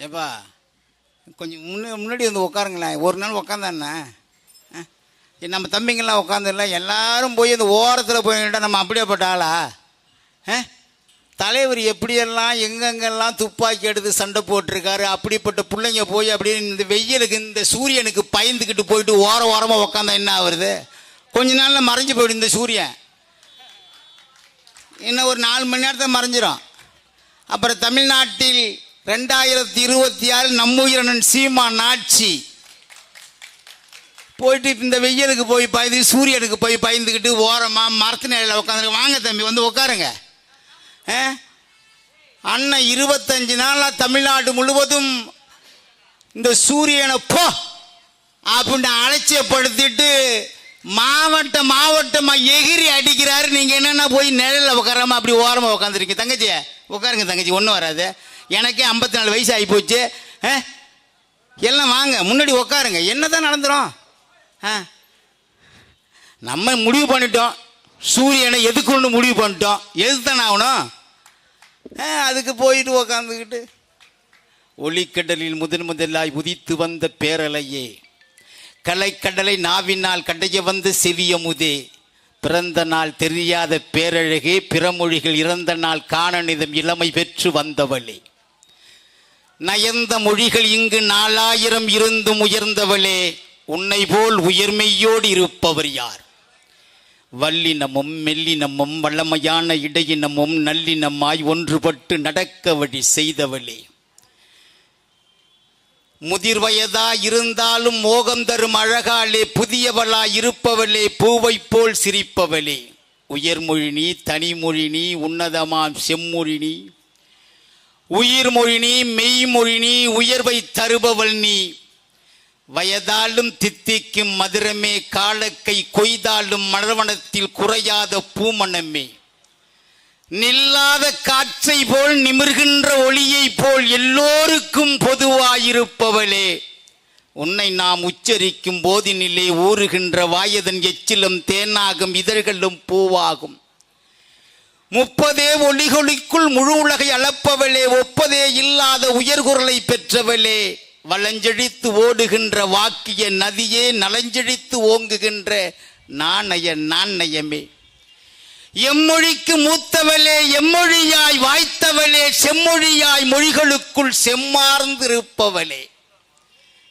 ஏப்பா கொஞ்சம் முன்னே முன்னாடி வந்து உட்காருங்களேன் ஒரு நாள் உட்காந்தாண்ணே நம்ம தம்பிங்கெல்லாம் உட்காந்துல எல்லாரும் போய் அந்த ஓரத்தில் போயிட்டா நம்ம அப்படியேப்பட்ட ஆளா? ஆ? தலைவர் எப்படியெல்லாம் எங்கெங்கெல்லாம் துப்பாக்கி எடுத்து சண்டை போட்டிருக்காரு அப்படிப்பட்ட பிள்ளைங்க போய் அப்படியே இந்த வெயிலுக்கு இந்த சூரியனுக்கு பயந்துக்கிட்டு போயிட்டு ஓர ஓரமாக உட்காந்தா என்ன ஆகுறது கொஞ்ச நாளில் மறைஞ்சு போயிடும் இந்த சூரியன். இன்னும் ஒரு நாலு மணி நேரத்தில் மறைஞ்சிடும் அப்புறம் தமிழ்நாட்டில் ரெண்டாயிரத்தி இருபத்தி ஆறு நம்முயிரனன் சீமான் ஆட்சி போயிட்டு இந்த வெயிலுக்கு போய் பயந்து சூரியனுக்கு போய் பயந்துக்கிட்டு ஓரமாக மரத்து நிலையில் உட்காந்து வாங்க தம்பி வந்து உட்காருங்க ஆ? அண்ணன் இருபத்தஞ்சு நாளாக தமிழ்நாடு முழுவதும் இந்த சூரியனை போ அப்படின்னு அலட்சியப்படுத்திட்டு மாவட்ட மாவட்டமா எகிரி அடிக்கிறாரு. நீங்க என்னென்ன போய் நிழல உட்காராம அப்படி ஓரமா உட்காந்துருக்கீங்க தங்கச்சி உட்காருங்க தங்கச்சி ஒன்றும் வராது. எனக்கே ஐம்பத்தி நாலு வயசு ஆகி போச்சு ஆ? எல்லாம் வாங்க முன்னாடி உட்காருங்க என்னதான் நடந்துடும் ஆ? நம்ம முடிவு பண்ணிட்டோம். சூரியனை எதுக்குன்னு முடிவு பண்ணிட்டோம். எதுதானே ஆகணும்? ஆ, அதுக்கு போயிட்டு உக்காந்துக்கிட்டு. ஒளிக்கடலில் முதன் முதலாய் உதித்து வந்த பேரலையே கலைக்கடலை நாவினால் கடைய வந்து செவியமுதே பிறந்த நாள் தெரியாத பேரழகே பிறமொழிகள் இறந்த நாள் காணனிதம் இளமை பெற்று வந்தவளே. நயந்த மொழிகள் இங்கு நாலாயிரம் இருந்தும் உயர்ந்தவளே உன்னை போல் உயர்மையோடு இருப்பவர் யார்? வல்லினமும் மெல்லினமும் வல்லமையான இடையினமும் நல்லினமாய் ஒன்றுபட்டு நடக்க வழி செய்தவளே. முதிர் வயதா இருந்தாலும் மோகம் தரும் அழகாலே புதியவளா இருப்பவளே பூவை போல் சிரிப்பவளே. உயர்மொழி நீ தனிமொழி நீ உன்னதமாம் செம்மொழி நீ உயிர்மொழி நீ மெய்மொழி நீ உயர்வை தருபவள் நீ. வயதாலும் தித்திக்கும் மதுரமே காலக்கை கொய்தாலும் மலர்வனத்தில் குறையாத பூமணமே நில்லாத காற்றை போல் நிமிர்கின்ற ஒளியைப் போல் எல்லோருக்கும் பொதுவாயிருப்பவளே. உன்னை நாம் உச்சரிக்கும் போதினிலே ஊறுகின்ற வாயதன் எச்சிலும் தேனாகும் இதழ்களும் பூவாகும். முப்பதே ஒளிகளுக்குள் முழு உலகை அளப்பவளே ஒப்பதே இல்லாத உயர்குரலை பெற்றவளே. வளஞ்செழித்து ஓடுகின்ற வாக்கிய நதியே நலஞ்செழித்து ஓங்குகின்ற நாணய நாணயமே. எம்மொழிக்கு மூத்தவளே எம்மொழியாய் வாய்த்தவளே செம்மொழியாய் மொழிகளுக்குள் செம்மார்ந்திருப்பவளே.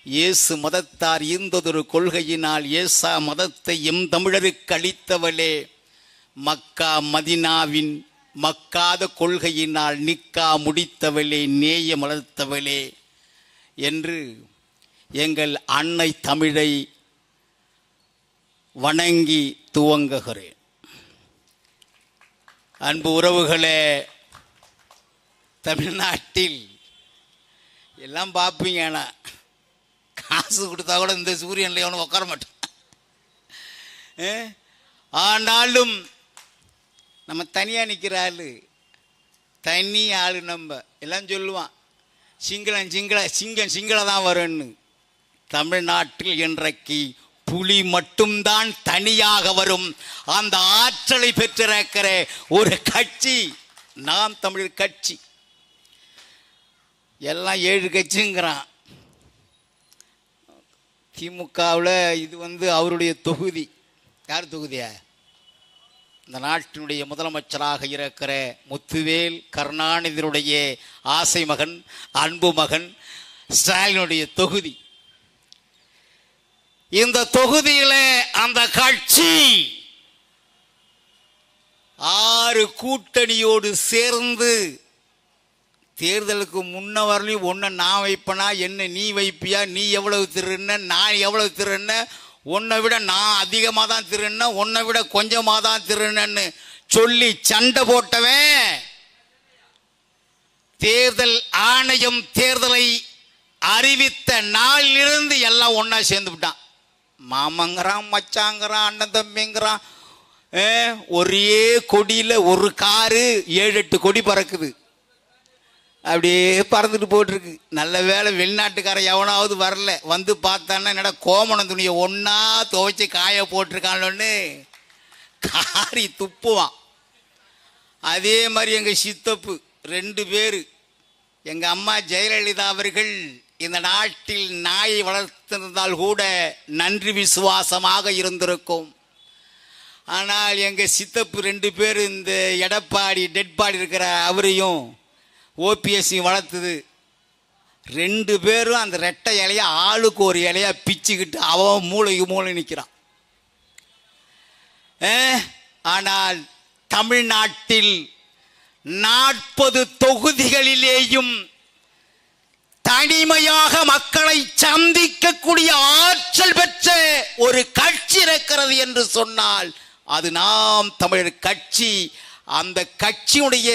இயேசு மதத்தார் ஈந்ததொரு கொள்கையினால் ஏசா மதத்தை எம் தமிழருக்கு அளித்தவளே. மக்கா மதினாவின் மக்காத கொள்கையினால் நிக்கா முடித்தவளே நேய மலர்த்தவளே என்று எங்கள் அன்னை தமிழை வணங்கி துவங்குகிறேன். அன்பு உறவுகளே தமிழ்நாட்டில் எல்லாம் பார்ப்பீங்க ஆனால் காசு கொடுத்தா கூட இந்த சூரியனில் எவனும் உட்கார மாட்டான். ஆனாலும் நம்ம தனியாக நிற்கிற ஆள். தனி ஆள் நம்ம. எல்லாம் சொல்லுவான். சிங்களம் சிங்கள சிங்கம் சிங்கள தான் வரும்னு. தமிழ்நாட்டில் இன்றைக்கு புலி மட்டும்தான் தனியாக வரும். அந்த ஆற்றலை பெற்றிருக்கிற ஒரு கட்சி நாம் தமிழ் கட்சி. எல்லாம் ஏழு கட்சிங்கிறான். திமுகவில் இது வந்து அவருடைய தொகுதி. யார் தொகுதியா? இந்த நாட்டினுடைய முதலமைச்சராக இருக்கிற முத்துவேல் கருணாநிதியுடைய ஆசை மகன் அன்பு மகன் ஸ்டாலினுடைய தொகுதி. இந்த தொகுதியில் அந்த கட்சி ஆறு கூட்டணியோடு சேர்ந்து தேர்தலுக்கு முன்ன வரலையும் ஒன்று நான் வைப்பனா என்ன நீ வைப்பியா நீ எவ்வளவு திருன்ன நான் எவ்வளவு திருன்ன உன்னை விட நான் அதிகமாக தான் திருന്ന உன்னை விட கொஞ்சமாக தான் திருன்னு சொல்லி சண்டை போட்டவன். தேர்தல் ஆணையம் தேர்தலை அறிவித்த நாளிலிருந்து எல்லாம் ஒன்றா சேர்ந்து விட்டான். மாமங்கிறான் மச்சாங்கிறான் அண்ணன் தம்பிங்கிறான். ஒரே கொடியில் ஒரு காரு ஏழு எட்டு கொடி பறக்குது. அப்படியே பறந்துட்டு போட்டிருக்கு நல்ல வேளை வெளிநாட்டுக்காரன் எவனாவது வரல. வந்து பார்த்தான்னா என்னடா கோமணம் துணியை ஒன்றா துவைச்சி காய போட்டிருக்கான்னு காரி துப்புவான். அதே மாதிரி எங்கள் சித்தப்பு ரெண்டு பேர். எங்கள் அம்மா ஜெயலலிதா அவர்கள் இந்த நாட்டில் நாயை வளர்த்திருந்தால் கூட நன்றி விசுவாசமாக இருந்திருக்கும். ஆனால் எங்கள் சித்தப்பு ரெண்டு பேர் இந்த எடப்பாடி டெட் பாடி இருக்கிற அவரையும் ஓபிஎஸ்சி வளர்த்துது. ரெண்டு பேரும் அந்த ரெட்டை இலையை ஆளுக்கு ஒரு இலையாக பிச்சுக்கிட்டு அவன் மூளைக்கு மூளை நிற்கிறான் ஆனால் தமிழ்நாட்டில் நாற்பது தொகுதிகளிலேயும் தனிமையாக மக்களை சந்திக்கக்கூடிய ஆற்றல் பெற்ற ஒரு கட்சி இருக்கிறது என்று சொன்னால் அது நாம் தமிழர் கட்சி. அந்த கட்சியுடைய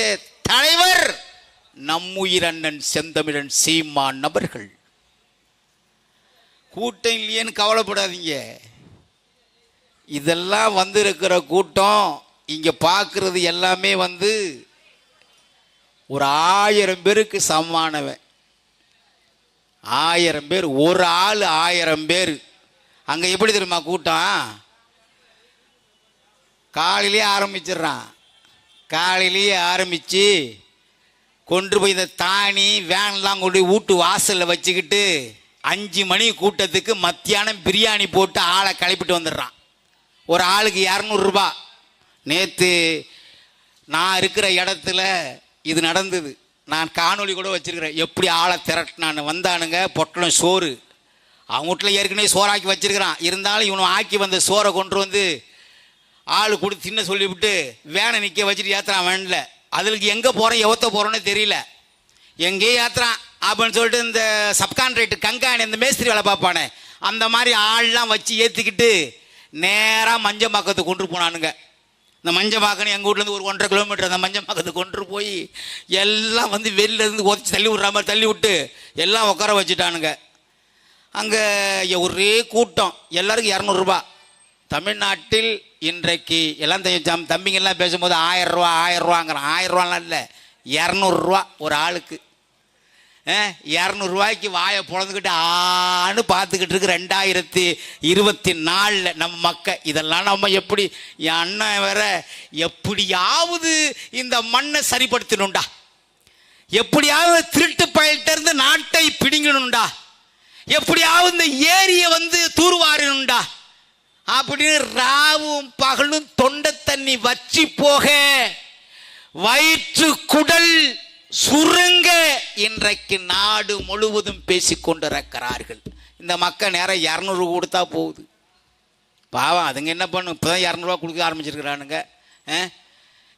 தலைவர் நம்முயிர் அண்ணன் செந்தமிழன் சீமான் நபர்கள். கூட்டம் இல்லையேன்னு கவலைப்படாதீங்க. இதெல்லாம் வந்திருக்கிற கூட்டம் இங்கே பார்க்குறது எல்லாமே வந்து ஒரு ஆயிரம் பேருக்கு சமமானவன். ஆயிரம் பேர் ஒரு ஆள் ஆயிரம் பேர். அங்கே எப்படி தெரியுமா கூட்டம்? காலையிலேயே ஆரம்பிச்சிடுறான். காலையிலேயே ஆரம்பிச்சு கொண்டு போய் இந்த தானி வேன்லாம் கொண்டு போய் வீட்டு வாசலில் வச்சுக்கிட்டு அஞ்சு மணி கூட்டத்துக்கு மத்தியானம் பிரியாணி போட்டு ஆளை கிளப்பிட்டு வந்துடுறான். ஒரு ஆளுக்கு இரநூறுபா நேற்று நான் இருக்கிற இடத்துல இது நடந்தது. நான் காணொளி கூட வச்சுருக்கிறேன். எப்படி ஆளை திரட்டினான்னு. வந்தானுங்க பொட்டலம் சோறு. அவங்க வீட்டில் ஏற்கனவே சோறாக்கி வச்சிருக்கிறான். இருந்தாலும் இவனை ஆக்கி வந்த சோறை கொண்டு வந்து ஆள் கொடுத்து தின்ன சொல்லிவிட்டு வேனை நிற்க வச்சுட்டு ஏற்றுறான் வேனில். அதுக்கு எங்கே போகிறோம் எவத்த போகிறோன்னு தெரியல. எங்கேயும் ஏற்றுறான் அப்படின்னு சொல்லிட்டு இந்த சப்கான்ட்ரேட்டு கங்காணி இந்த மேஸ்திரி வேலை பார்ப்பானே. அந்த மாதிரி ஆள்லாம் வச்சு ஏற்றிக்கிட்டு நேராக மஞ்சம்பாக்கத்துக்கு கொண்டு போனானுங்க. இந்த மஞ்சம்பாக்கன்னு எங்கள் வீட்லேருந்து ஒரு ஒன்றரை கிலோமீட்டர் அந்த மஞ்சம்பாக்கத்துக்கு கொண்டு போய் எல்லாம் வந்து வெளிலேருந்து உதச்சி தள்ளி விட்ற மாதிரி தள்ளி விட்டு எல்லாம் உட்கார வச்சுட்டானுங்க. அங்கே ஒரே கூட்டம். எல்லாருக்கும் இரநூறுபா தமிழ்நாட்டில் இன்றைக்கு எல்லாம் தெ- தம்பிங்கெல்லாம் பேசும்போது ஆயிரம் ரூபா ஆயிரம் ரூபாங்கிறான் ஆயிரம் ரூபாலாம் இல்லை. இரநூறுவா ஒரு ஆளுக்கு. இரநூறுவாய்க்கு வாயை பிறந்துக்கிட்டு ஆன்னு பார்த்துக்கிட்டு இருக்கு ரெண்டாயிரத்தி இருபத்தி நாலில் நம்ம மக்க இதெல்லாம் நம்ம எப்படி என் அண்ணன் வேற எப்படியாவது இந்த மண்ணை சரிப்படுத்தணும்டா. எப்படியாவது திருட்டு பயல்கிட்ட நாட்டை பிடிங்கணும்டா. எப்படியாவது இந்த ஏரியை வந்து தூர்வாரணும்டா. அப்படின்னு ராவும் பகலும் தொண்டை தண்ணி வச்சு போக வயிற்று குடல் சுருங்க இன்றைக்கு நாடு முழுவதும் பேசிக்கொண்டிருக்கிறார்கள் இந்த மக்கள் நேரம் இரநூறு கொடுத்தா போகுது. பாவம் அதுங்க என்ன பண்ணும்? இப்போ தான் இரநூறுவா கொடுக்க ஆரம்பிச்சிருக்கிறானுங்க. ஆ?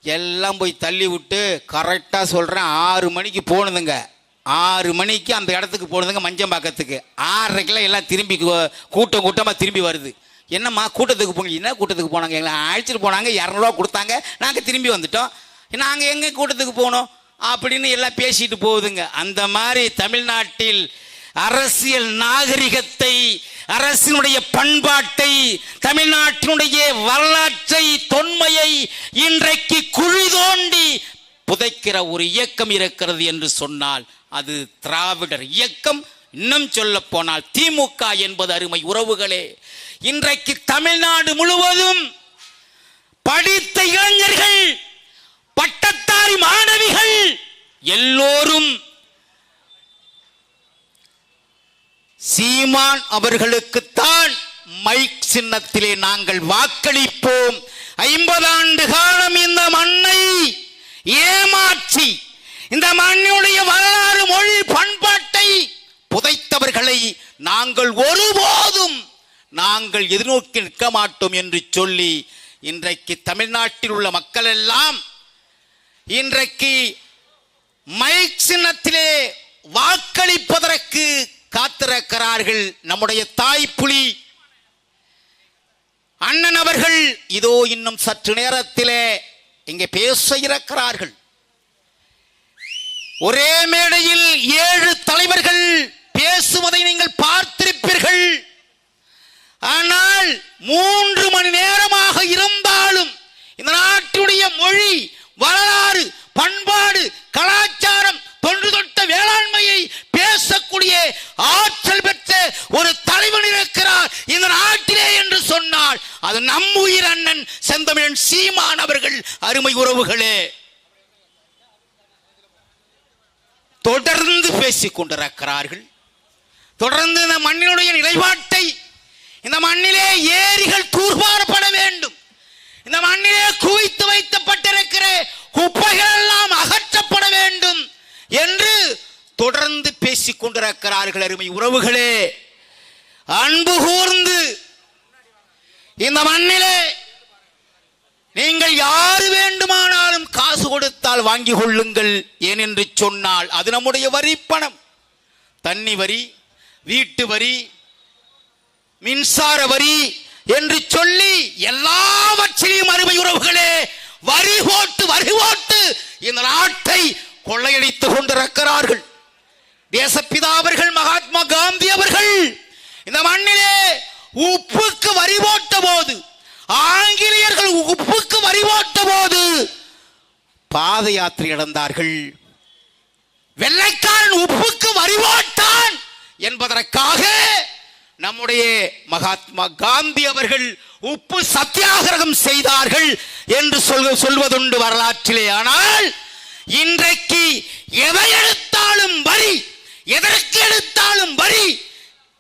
எல்லாம் போய் தள்ளி விட்டு கரெக்டாக சொல்கிறேன் ஆறு மணிக்கு போனதுங்க. ஆறு மணிக்கு அந்த இடத்துக்கு போனதுங்க மஞ்சம்பாக்கத்துக்கு. ஆறரைக்கெல்லாம் எல்லாம் திரும்பி கூட்டம் கூட்டமாக திரும்பி வருது. என்னம்மா கூட்டத்துக்கு போங்க. என்ன கூட்டத்துக்கு போனாங்க? எங்களை அழைச்சிட்டு போனாங்க. இரநூறுவா கொடுத்தாங்க. நாங்கள் திரும்பி வந்துட்டோம். நாங்கள் எங்கே கூட்டத்துக்கு போனோம்? அப்படின்னு எல்லாம் பேசிட்டு போகுதுங்க. அந்த மாதிரி தமிழ்நாட்டில் அரசியல் நாகரிகத்தை அரசினுடைய பண்பாட்டை தமிழ்நாட்டினுடைய வரலாற்றை தொன்மையை இன்றைக்கு குழி தோண்டி புதைக்கிற ஒரு இயக்கம் இருக்கிறது என்று சொன்னால் அது திராவிடர் இயக்கம். இன்னும் சொல்ல போனால் திமுக என்பது அருமை உறவுகளே. இன்றைக்கு தமிழ்நாடு முழுவதும் படித்த இளைஞர்கள் பட்டத்தாரி மாணவிகள் எல்லோரும் சீமான் அவர்களுக்குத்தான் மைக் சின்னத்திலே நாங்கள் வாக்களிப்போம். ஐம்பது ஆண்டு காலம் இந்த மண்ணை ஏமாற்றி இந்த மண்ணுடைய வரலாறு மொழி பண்பாடு புதைத்தவர்களை நாங்கள் ஒருபோதும் நாங்கள் எதிர்நோக்கி நிற்க மாட்டோம் என்று சொல்லி இன்றைக்கு தமிழ்நாட்டில் உள்ள மக்கள் எல்லாம் இன்றைக்கு மைக் சின்னத்திலே வாக்களிப்பதற்கு காத்திருக்கிறார்கள். நம்முடைய தாய் புலி அண்ணன் அவர்கள் இதோ இன்னும் சற்று நேரத்திலே இங்கே பேச இருக்கிறார்கள். ஒரே மேடையில் ஏழு தலைவர்கள் பேசுவதை நீங்கள் பார்த்திருப்பீர்கள். ஆனால் மூன்று மணி நேரமாக இருந்தாலும் இந்த நாட்டுடைய மொழி வரலாறு பண்பாடு கலாச்சாரம் தொன்று தொட்ட வேளாண்மையை பேசக்கூடிய ஆற்றல் பெற்ற ஒரு தலைவன் இருக்கிறார். இந்த நாட்டிலே என்று சொன்னால் அது நம் உயிர் அண்ணன் செந்தமிழன் சீமான் அவர்கள் அருமை உறவுகளே. தொடர்ந்து பேசிக் கொண்டிருக்கிறார்கள் தொடர்ந்து இந்த மண்ணினுடைய நிலைப்பாட்டை இந்த மண்ணிலே ஏரிகள் தூர்வாரப்பட வேண்டும். இந்த மண்ணிலே குவித்து வைக்கப்பட்டிருக்கிற குப்பைகள் எல்லாம் அகற்றப்பட வேண்டும் என்று தொடர்ந்து பேசிக் கொண்டிருக்கிறார்கள் அருமை உறவுகளே. அன்பு கூர்ந்து இந்த மண்ணிலே நீங்கள் யாரு வேண்டுமானாலும் காசு கொடுத்தால் வாங்கிக் கொள்ளுங்கள் ஏனென்று சொன்னால் அது நம்முடைய வரி பணம் தண்ணி வரி வீட்டு வரி மின்சார வரி என்று சொல்லி எல்லாவற்றிலையும் அருமை உறவுகளே வரி ஓட்டு வரி ஓட்டு இந்த நாட்டை கொள்ளையடித்துக் கொண்டிருக்கிறார்கள். தேசப்பிதா அவர்கள் மகாத்மா காந்தி அவர்கள் இந்த மண்ணிலே உப்புக்கு வரி போட்ட போது ஆங்கிலேயர்கள் உப்புக்கு வரி போட்ட போது பாத யாத்திரை நடந்தார்கள். வெள்ளைக்காரன் உப்புக்கு வரி போட்டான் என்பதற்காக நம்முடைய மகாத்மா காந்தி அவர்கள் உப்பு சத்தியாகிரகம் செய்தார்கள் என்று சொல் சொல்வதுண்டு வரலாற்றிலே. ஆனால் இன்றைக்கு எதை எடுத்தாலும் வரி எதற்கு எடுத்தாலும் வரி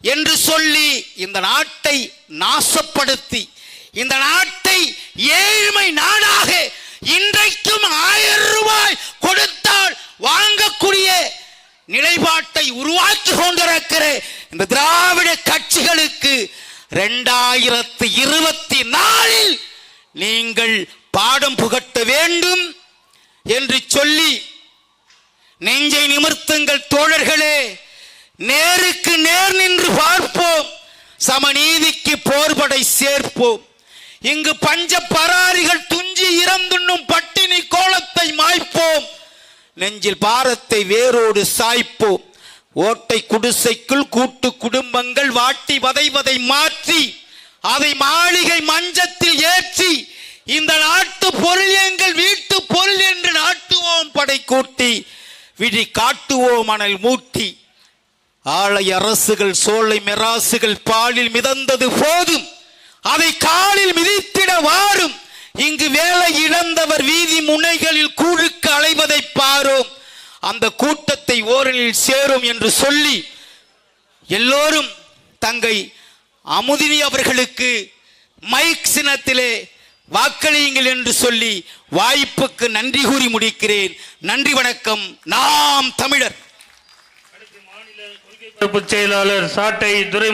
என்று சொல்லி இந்த நாட்டை நாசப்படுத்தி இந்த நாட்டை ஏழ்மை நாடாக இன்றைக்கும் ஆயிரம் ரூபாய் கொடுத்தால் வாங்கக்கூடிய நிலைப்பாட்டை உருவாக்கி கொண்டிருக்கிற இந்த திராவிட கட்சிகளுக்கு இரண்டாயிரத்தி இருபத்தி நாலில் நீங்கள் பாடம் புகட்ட வேண்டும் என்று சொல்லி நெஞ்சை நிமிர்த்துங்கள் தோழர்களே. நேருக்கு நேர் நின்று பார்ப்போம். சமநீதிக்கு போர்படை சேர்ப்போம். இங்கு பஞ்ச பராரிகள் துஞ்சி இறந்துண்ணும் பட்டினி கோலத்தை மாய்ப்போம். நெஞ்சில் பாரத்தை வேரோடு சாய்ப்போம் ஓட்டை குடிசைக்குள் கூட்டு குடும்பங்கள் வாட்டி வதைவதை மாற்றி அதை மாளிகை மஞ்சத்தில் ஏற்றி இந்த நாட்டு பொருள் எங்கள் வீட்டு பொருள் என்று நாட்டுவோம் படை கூட்டி விழி காட்டுவோம் மணல் மூட்டி. ஆலை அரசுகள் சோலை மிராசுகள் பாலில் மிதந்தது போதும் அதை காலில் மிதித்திட வாரும். இங்கு வேலை இழந்தவர் வீதி முனைகளில் கூழு கூழுக்கு அலைவதை பாரோம். அந்த கூட்டத்தை ஓரலில் சேரும் என்று சொல்லி எல்லோரும் தங்கை அமுதினி அவர்களுக்கு மைக் சின்னத்திலே வாக்களியுங்கள் என்று சொல்லி வாய்ப்புக்கு நன்றி கூறி முடிக்கிறேன். நன்றி வணக்கம். நாம் தமிழர். செயலாளர் சாட்டை துரை